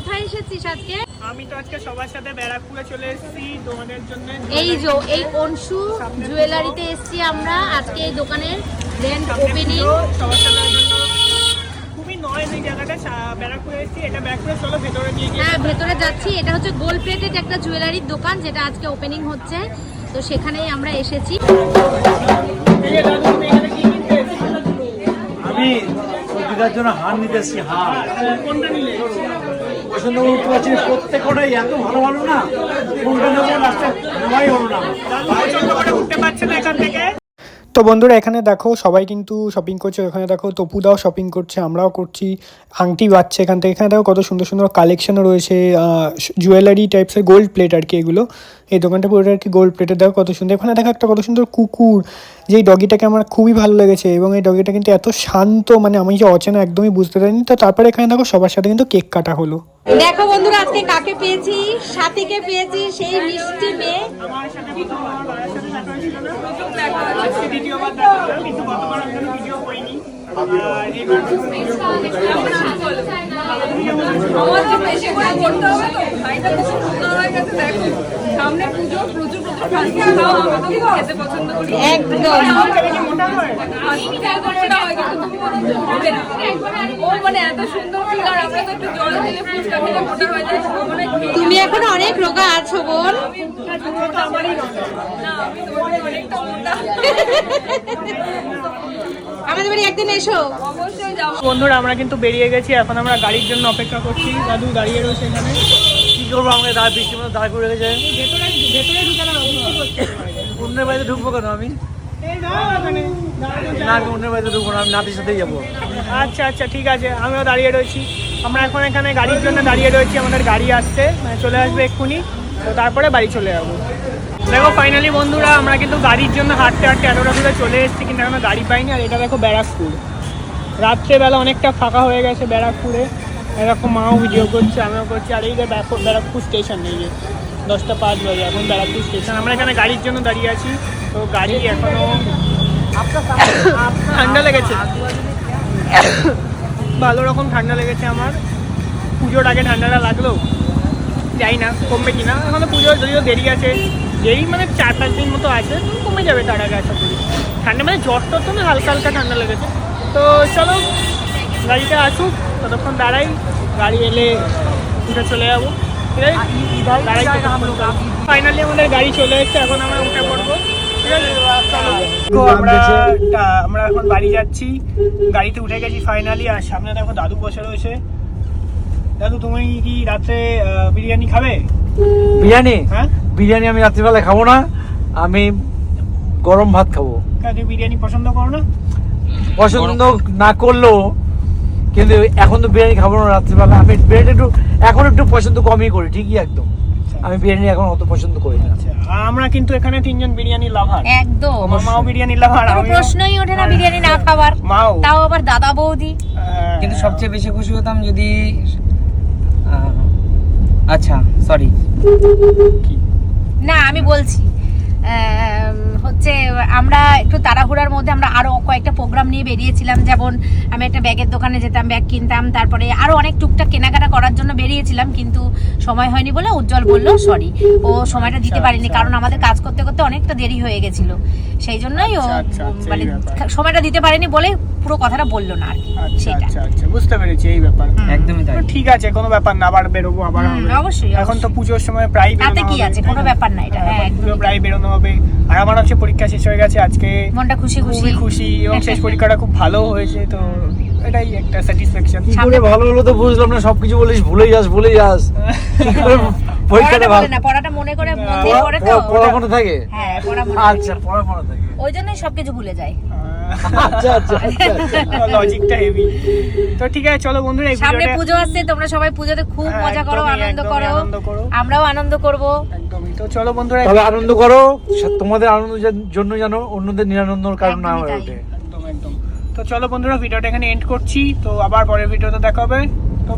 কোথায় এসেছিস আজকে? আমি তো আজকে সবার সাথে ব্যারাকপুরে চলে এসেছি তোমাদের জন্য এই যে এই অনসু জুয়েলারিতে এসেছি আমরা। আজকে এই দোকানের গ্র্যান্ড ওপেনিং সবার সাথে খুবই এই জায়গাটা। ব্যারাকপুরে এসেছি এটা ব্যারাকপুরে চলো ভেতরে নিয়ে গিয়ে হ্যাঁ ভেতরে যাচ্ছি। এটা হচ্ছে গোল প্লেটেড একটা জুয়েলারির দোকান যেটা আজকে ওপেনিং হচ্ছে। তো সেখানেই আমরা এসেছি। এই যে দাদু, তুমি এখানে কি কিনতে এসেছ? আমি জন্য হার নিতে এসেছি হার। কোনটা নিলে? পছন্দ করতে পারছি প্রত্যেকটাই এত ভালো ভালো না কোনটা নেব লাস্টে নেওয়াই হলো না। উঠতে পারছে না এখান থেকে তো বন্ধুরা, এখানে দেখো সবাই কিন্তু শপিং করছে এখানে দেখো তপুদাও শপিং করছে, আমরাও করছি, আংটি বাচ্ছে এখান থেকে। এখানে দেখো কত সুন্দর সুন্দর কালেকশনও রয়েছে জুয়েলারি টাইপসের গোল্ড প্লেট আর কি এগুলো। এই দোকানটা পুরোটা আর কি গোল্ড প্লেটের দেখো কত সুন্দর এখানে দেখো একটা কত সুন্দর কুকুর যেই ডগিটাকে আমার খুবই ভালো লেগেছে। এবং এই ডগিটা কিন্তু এত শান্ত মানে আমি যে অচেনা একদমই বুঝতে পারিনি। তো তারপরে এখানে দেখো সবার সাথে কিন্তু কেক কাটা হলো। দেখো বন্ধুরা আজকে কাকে পেয়েছি? সাথীকে পেয়েছি সেই মিষ্টি মেয়ে। দ্বিতীয়বার কিন্তু সামনে পুজো প্রচুর প্রচুর খেতে পছন্দ করি একদম মোটা হয় মানে এত সুন্দর তুমি এখন অনেক রোগা আছো বোন। না আমি তোমার থেকে অনেকটা মোটা আমাদের বাড়ি একদিন এসো। বন্ধুরা আমরা কিন্তু বেরিয়ে গেছি। এখন আমরা গাড়ির জন্য অপেক্ষা করছি। দাদু দাঁড়িয়ে রয়েছে এখানে। কি করব আমাকে দাঁড় বৃষ্টির মধ্যে দাঁড় করে করছে। অন্যের বাড়িতে ঢুকবো কেন আমি? না আমি অন্যের বাড়িতে ঢুকবো না আমি নাতির সাথেই যাব। আচ্ছা আচ্ছা ঠিক আছে। আমিও দাঁড়িয়ে রয়েছি। আমরা এখন এখানে গাড়ির জন্য দাঁড়িয়ে রয়েছি, আমাদের গাড়ি আসছে মানে চলে আসবে এক্ষুনি, তো তারপরে বাড়ি চলে যাব। দেখো ফাইনালি বন্ধুরা, আমরা কিন্তু গাড়ির জন্য হাঁটতে হাঁটতে এতটা দূরে চলে এসেছি, কিন্তু এখনও গাড়ি পাইনি, আর এটা দেখো ব্যারাকপুর রাত্রেবেলা অনেকটা ফাঁকা হয়ে গেছে ব্যারাকপুরে এরকম মাও ভিডিও করছে, আমিও করছি, আর এই যে ব্যারাকপুর ব্যারাকপুর স্টেশন এই যে, দশটা পাঁচ বাজে, এখন ব্যারাকপুর স্টেশন আমরা এখানে গাড়ির জন্য দাঁড়িয়ে আছি, তো গাড়ি এখনও ঠান্ডা লেগেছে। ভালো রকম ঠান্ডা লেগেছে আমার। পুজোর আগে ঠান্ডাটা লাগল। যাই না কমবে কিনা। এখনও পুজোর যদিও দেরি আছে। দেরি মানে চার পাঁচ দিন মতো আছে কমে যাবে তার আগে আশা করি। ঠান্ডা মানে জ্বর টর তো না হালকা হালকা ঠান্ডা লেগেছে। তো চলো গাড়িটা আসুক ততক্ষণ দাঁড়াই গাড়ি এলে উঠে চলে যাব। ঠিক আছে? ফাইনালি আমাদের গাড়ি চলে এসেছে এখন আমরা উঠে পড়ব। আমরা আমরা এখন বাড়ি যাচ্ছি। গাড়িতে উঠে গেছি ফাইনালি আর সামনে দেখো দাদু বসে রয়েছে। দাদু তুমি কি রাত্রে বিরিয়ানি খাবে? বিরিয়ানি? হ্যাঁ? বিরিয়ানি আমি রাত্রিবেলা খাব না আমি গরম ভাত খাব। তুমি বিরিয়ানি পছন্দ করো না? পছন্দ না করলেও কিন্তু এখন তো বিরিয়ানি খাব না রাত্রিবেলা। আমি বিরিয়ানি একটু এখন একটু পছন্দ কমই করি ঠিকই একদম। আমি বিরিয়ানি এখন অত পছন্দ করি না। আচ্ছা আমরা কিন্তু এখানে তিনজন বিরিয়ানি লাভার। একদম। আমার মাও বিরিয়ানি লাভার কোনো প্রশ্নই ওঠে না বিরিয়ানি না খাবার। মাও। তাও আবার দাদা বৌদি। হ্যাঁ। কিন্তু সবচেয়ে বেশি খুশি হতাম যদি আচ্ছা সরি না আমি বলছি। আম, হচ্ছে আমরা একটু তাড়াহুড়ার মধ্যে আমরা আরও কয়েকটা প্রোগ্রাম নিয়ে বেরিয়েছিলাম। যেমন আমি একটা ব্যাগের দোকানে যেতাম ব্যাগ কিনতাম তারপরে আরও অনেক টুকটাক কেনাকাটা করার জন্য বেরিয়েছিলাম কিন্তু সময় হয়নি বলে উজ্জ্বল বলল সরি ও সময়টা দিতে পারিনি আচ্ছা, কারণ আমাদের কাজ করতে করতে অনেকটা দেরি হয়ে গেছিল। সেই জন্যই ও আচ্ছা, আচ্ছা, আচ্ছা, মানে সময়টা দিতে পারেনি বলে পুরো কথাটা বলল না আর কি আচ্ছা সেটা আচ্ছা আচ্ছা বুঝতে পেরেছি এই ব্যাপার। একদমই তাই। ঠিক আছে কোনো ব্যাপার না আবার বেরোবো আবার অবশ্যই, এখন তো। পুজোর সময় প্রায় তাতে বেরোনো কি আছে? কোনো ব্যাপার না এটা হ্যাঁ, হ্যাঁ পুজো প্রায় বেরোনো হবে। আর আমার হচ্ছে পরীক্ষা শেষ হয়ে গেছে আজকে মনটা খুশি খুশি খুবই খুশি। এবং শেষ পরীক্ষাটা খুব ভালো হয়েছে তো এটাই একটা স্যাটিসফ্যাকশন কি করে ভালো হলো তো বুঝলাম না সবকিছু বলিস ভুলে যাস ভুলে যাস। পরীক্ষাটা ভালো না পড়াটা মনে করে মন পড়ে তো পড়া- পড়া মনে থাকে? হ্যাঁ পড়া মনে আচ্ছা পড়া মনে থাকে। ওই জন্যই সবকিছু ভুলে যায়। আচ্ছা আচ্ছা আচ্ছা লজিকটা হেভি তো ঠিক আছে চলো বন্ধুরা সামনে পুজো আসছে তোমরা সবাই পুজোতে খুব হ্যাঁ, মজা করো আনন্দ করো। আমরাও আনন্দ করব। একদমই। তো চলো বন্ধুরা তবে আনন্দ করো তোমাদের আনন্দের জন্য যেন অন্যদের নিরানন্দর কারণ না হয়ে ওঠে। তো চলো বন্ধুরা ভিডিওটা এখানে এন্ড করছি। তো আবার পরের ভিডিওতে দেখা হবে। তো